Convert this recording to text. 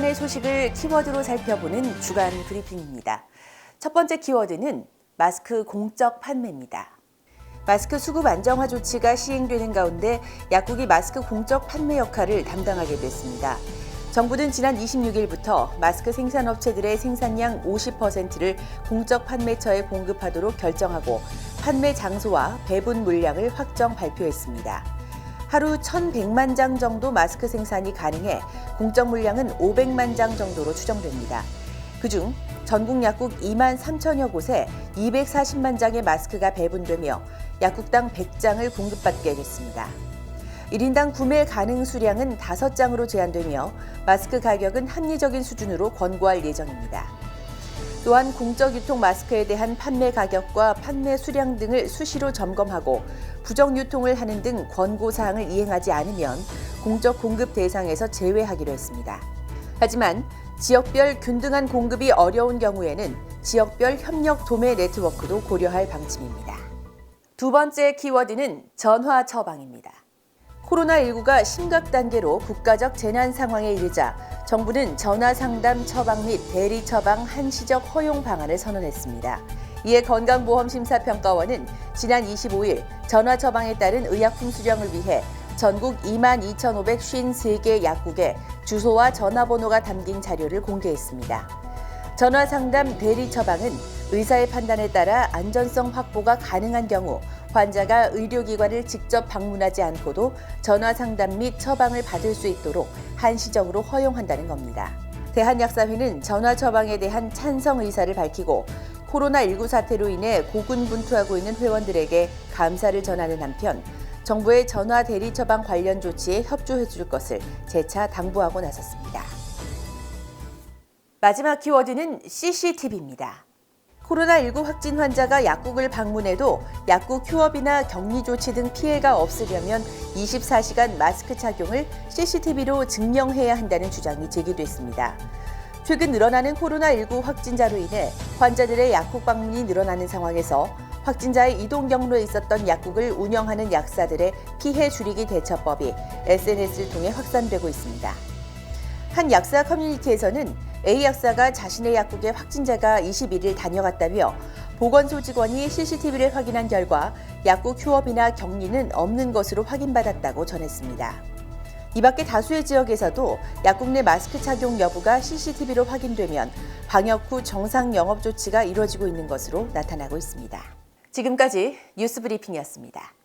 주간의 소식을 키워드로 살펴보는 주간 브리핑입니다. 첫 번째 키워드는 마스크 공적 판매입니다. 마스크 수급 안정화 조치가 시행되는 가운데 약국이 마스크 공적 판매 역할을 담당하게 됐습니다. 정부는 지난 26일부터 마스크 생산업체들의 생산량 50%를 공적 판매처에 공급하도록 결정하고 판매 장소와 배분 물량을 확정 발표했습니다. 하루 1,100만 장 정도 마스크 생산이 가능해 공적 물량은 500만 장 정도로 추정됩니다. 그중 전국 약국 2만 3천여 곳에 240만 장의 마스크가 배분되며 약국당 100장을 공급받게 됐습니다. 1인당 구매 가능 수량은 5장으로 제한되며 마스크 가격은 합리적인 수준으로 권고할 예정입니다. 또한 공적 유통 마스크에 대한 판매 가격과 판매 수량 등을 수시로 점검하고 부정 유통을 하는 등 권고 사항을 이행하지 않으면 공적 공급 대상에서 제외하기로 했습니다. 하지만 지역별 균등한 공급이 어려운 경우에는 지역별 협력 도매 네트워크도 고려할 방침입니다. 두 번째 키워드는 전화 처방입니다. 코로나19가 심각 단계로 국가적 재난 상황에 이르자 정부는 전화 상담 처방 및 대리 처방 한시적 허용 방안을 선언했습니다. 이에 건강보험심사평가원은 지난 25일 전화 처방에 따른 의약품 수령을 위해 전국 2만 2,553개 약국에 주소와 전화번호가 담긴 자료를 공개했습니다. 전화 상담 대리 처방은 의사의 판단에 따라 안전성 확보가 가능한 경우 환자가 의료기관을 직접 방문하지 않고도 전화 상담 및 처방을 받을 수 있도록 한시적으로 허용한다는 겁니다. 대한약사회는 전화 처방에 대한 찬성 의사를 밝히고 코로나19 사태로 인해 고군분투하고 있는 회원들에게 감사를 전하는 한편 정부의 전화 대리 처방 관련 조치에 협조해 줄 것을 재차 당부하고 나섰습니다. 마지막 키워드는 CCTV입니다. 코로나19 확진 환자가 약국을 방문해도 약국 휴업이나 격리 조치 등 피해가 없으려면 24시간 마스크 착용을 CCTV로 증명해야 한다는 주장이 제기됐습니다. 최근 늘어나는 코로나19 확진자로 인해 환자들의 약국 방문이 늘어나는 상황에서 확진자의 이동 경로에 있었던 약국을 운영하는 약사들의 피해 줄이기 대처법이 SNS를 통해 확산되고 있습니다. 한 약사 커뮤니티에서는 A 약사가 자신의 약국에 확진자가 21일 다녀갔다며 보건소 직원이 CCTV를 확인한 결과 약국 휴업이나 격리는 없는 것으로 확인받았다고 전했습니다. 이 밖에 다수의 지역에서도 약국 내 마스크 착용 여부가 CCTV로 확인되면 방역 후 정상 영업 조치가 이루어지고 있는 것으로 나타나고 있습니다. 지금까지 뉴스 브리핑이었습니다.